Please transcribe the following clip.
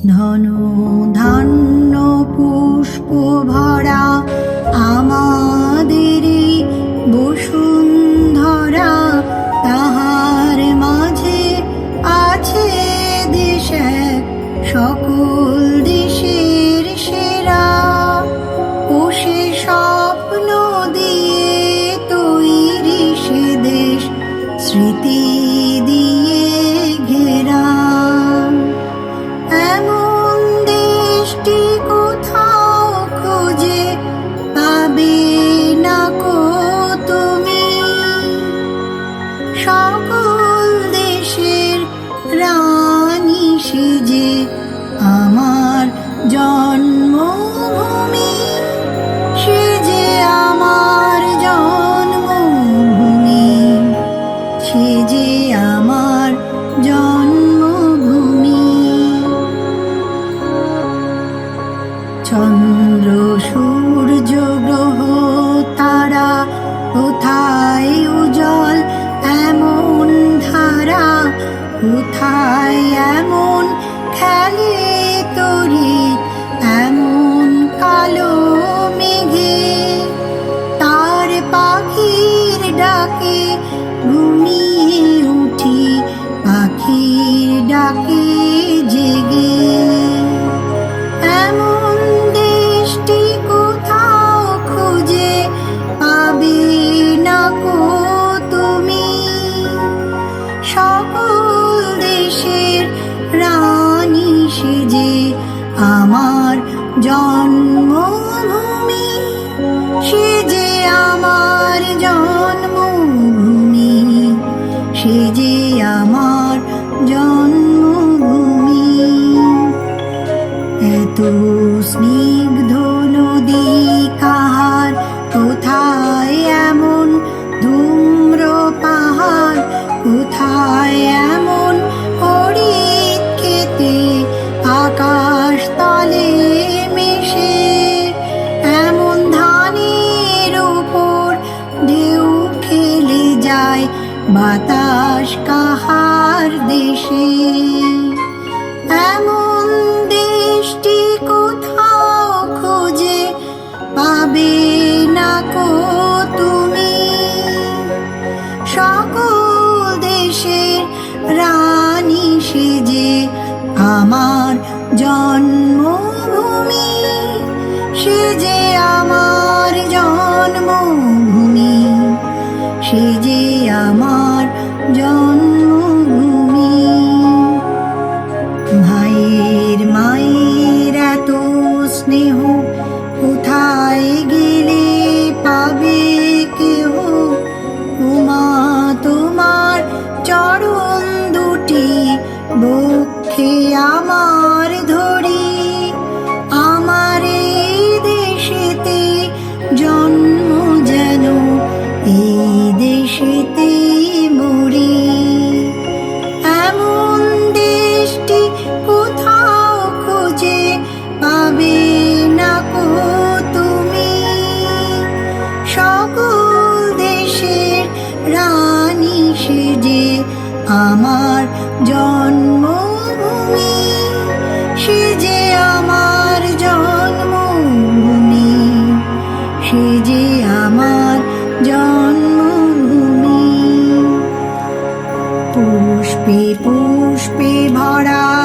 ধন ধান্য পুষ্প ভরা আমার স্নিগ্ধ নদী কাহার, কোথায় এমন ধূম্র পাহাড়, কোথায় এমন হরিত খেতে আকাশ তলে মেশে। এমন ধানের উপর ঢেউ খেলে যায় বাতাস কাহার দেশে। এমন হবে না কো তুমি সকল দেশের রানী সেজে আমার জন্মভূমি, সে যে আমার জন্মভূমি, সে আমার জন্ম আমার জন্মভূমি সে যে আমার জন্মভূমি সে যে আমার জন্মভূমি। পুষ্পে পুষ্পে ভরা